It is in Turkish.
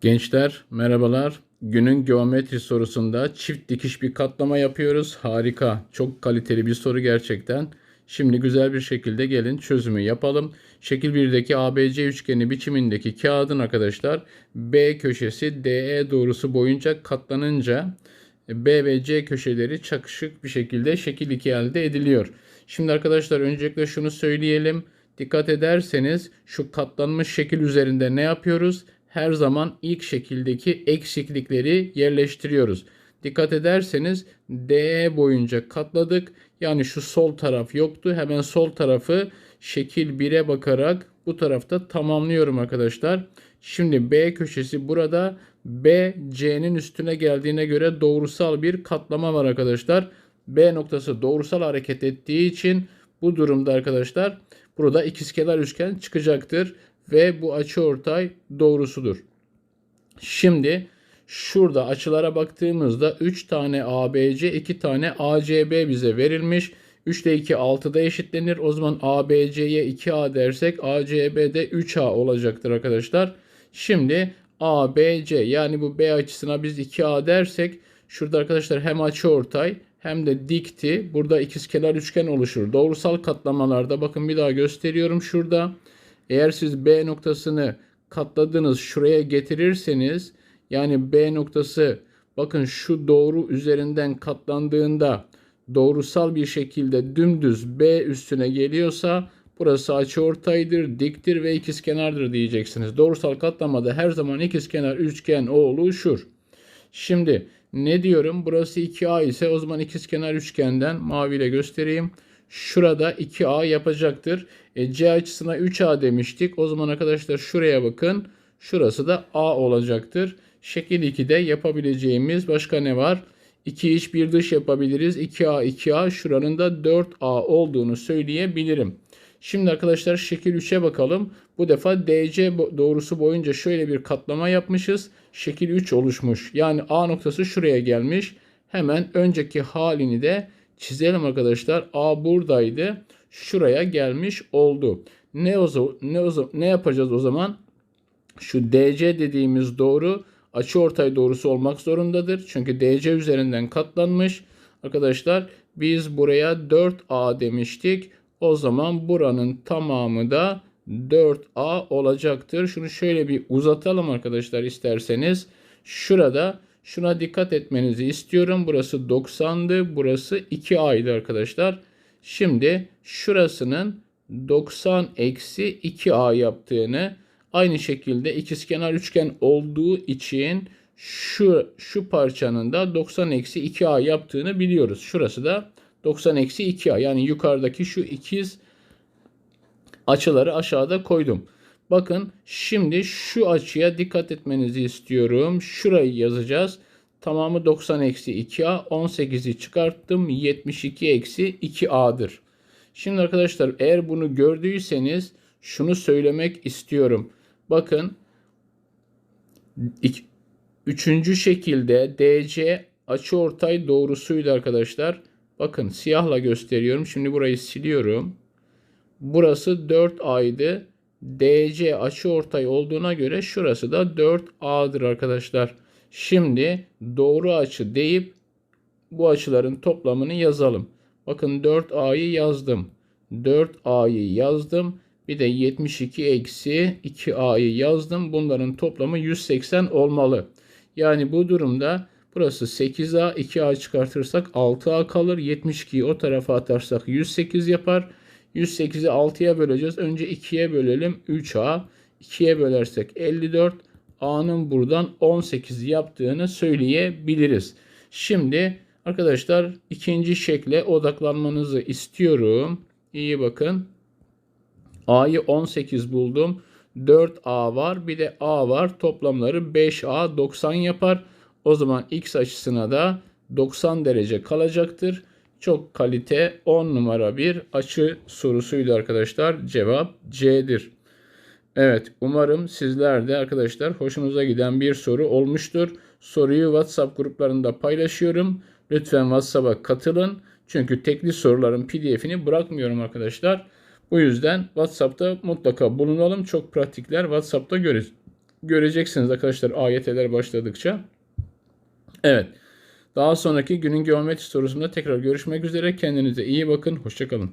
Gençler merhabalar. Günün geometri sorusunda çift dikiş bir katlama yapıyoruz. Harika. Çok kaliteli bir soru gerçekten. Şimdi güzel bir şekilde gelin çözümü yapalım. Şekil 1'deki ABC üçgeni biçimindeki kağıdın arkadaşlar B köşesi DE doğrusu boyunca katlanınca B ve C köşeleri çakışık bir şekilde şekil 2 elde ediliyor. Şimdi arkadaşlar öncelikle şunu söyleyelim. Dikkat ederseniz şu katlanmış şekil üzerinde ne yapıyoruz? Her zaman ilk şekildeki eksiklikleri yerleştiriyoruz. Dikkat ederseniz DE boyunca katladık. Yani şu sol taraf yoktu. Hemen sol tarafı şekil 1'e bakarak bu tarafta tamamlıyorum arkadaşlar. Şimdi B köşesi burada. B C'nin üstüne geldiğine göre doğrusal bir katlama var arkadaşlar. B noktası doğrusal hareket ettiği için bu durumda arkadaşlar burada ikizkenar üçgen çıkacaktır ve bu açıortay doğrusudur. Şimdi şurada açılara baktığımızda 3 tane ABC, 2 tane ACB bize verilmiş. 3 ile 2 6'da eşitlenir. O zaman ABC'ye 2A dersek ACB'de 3A olacaktır arkadaşlar. Şimdi ABC yani bu B açısına biz 2A dersek şurada arkadaşlar hem açıortay hem de dikti. Burada ikizkenar üçgen oluşur. Doğrusal katlamalarda bakın bir daha gösteriyorum şurada. Eğer siz B noktasını katladınız şuraya getirirseniz yani B noktası bakın şu doğru üzerinden katlandığında doğrusal bir şekilde dümdüz B üstüne geliyorsa burası açıortaydır, diktir ve ikizkenardır diyeceksiniz. Doğrusal katlamada her zaman ikizkenar üçgen oluşur. Şimdi ne diyorum? Burası 2A ise o zaman ikizkenar üçgenden maviyle göstereyim. Şurada 2A yapacaktır. E, C açısına 3A demiştik. O zaman arkadaşlar şuraya bakın. Şurası da A olacaktır. Şekil 2'de yapabileceğimiz başka ne var? 2 iç bir dış yapabiliriz. 2A 2A şuranın da 4A olduğunu söyleyebilirim. Şimdi arkadaşlar şekil 3'e bakalım. Bu defa DC doğrusu boyunca şöyle bir katlama yapmışız. Şekil 3 oluşmuş. Yani A noktası şuraya gelmiş. Hemen önceki halini de çizelim arkadaşlar. A buradaydı. Şuraya gelmiş oldu. Ne o ne o ne yapacağız o zaman? Şu DC dediğimiz doğru açıortay doğrusu olmak zorundadır. Çünkü DC üzerinden katlanmış. Arkadaşlar biz buraya 4A demiştik. O zaman buranın tamamı da 4A olacaktır. Şunu şöyle bir uzatalım arkadaşlar isterseniz. Şurada şuna dikkat etmenizi istiyorum. Burası 90'dı. Burası 2A'ydı arkadaşlar. Şimdi şurasının 90 eksi 2A yaptığını aynı şekilde ikizkenar üçgen olduğu için şu, şu parçanın da 90 eksi 2A yaptığını biliyoruz. Şurası da 90 eksi 2A yani yukarıdaki şu ikiz açıları aşağıda koydum. Bakın şimdi şu açıya dikkat etmenizi istiyorum. Şurayı yazacağız. Tamamı 90 eksi 2A. 18'i çıkarttım. 72 eksi 2A'dır. Şimdi arkadaşlar eğer bunu gördüyseniz şunu söylemek istiyorum. Bakın üçüncü şekilde DC açıortay doğrusuydu arkadaşlar. Bakın siyahla gösteriyorum. Şimdi burayı siliyorum. Burası 4A'ydı. DC açıortay olduğuna göre şurası da 4A'dır arkadaşlar. Şimdi doğru açı deyip bu açıların toplamını yazalım. Bakın 4A'yı yazdım. 4A'yı yazdım. Bir de 72 eksi 2A'yı yazdım. Bunların toplamı 180 olmalı. Yani bu durumda burası 8A 2A çıkartırsak 6A kalır. 72'yi o tarafa atarsak 108 yapar. 108'i 6'ya böleceğiz. Önce 2'ye bölelim 3A. 2'ye bölersek 54. A'nın buradan 18 yaptığını söyleyebiliriz. Şimdi arkadaşlar ikinci şekle odaklanmanızı istiyorum. İyi bakın. A'yı 18 buldum. 4A var bir de A var. Toplamları 5A 90 yapar. O zaman X açısına da 90 derece kalacaktır. Çok kalite 10 numara bir açı sorusuydu arkadaşlar. Cevap C'dir. Evet umarım sizler de arkadaşlar hoşunuza giden bir soru olmuştur. Soruyu WhatsApp gruplarında paylaşıyorum. Lütfen WhatsApp'a katılın. Çünkü tekli soruların pdf'ini bırakmıyorum arkadaşlar. Bu yüzden WhatsApp'ta mutlaka bulunalım. Çok pratikler WhatsApp'ta göreceksiniz arkadaşlar AYT'ler başladıkça. Evet. Daha sonraki günün geometri sorusunda tekrar görüşmek üzere. Kendinize iyi bakın. Hoşçakalın.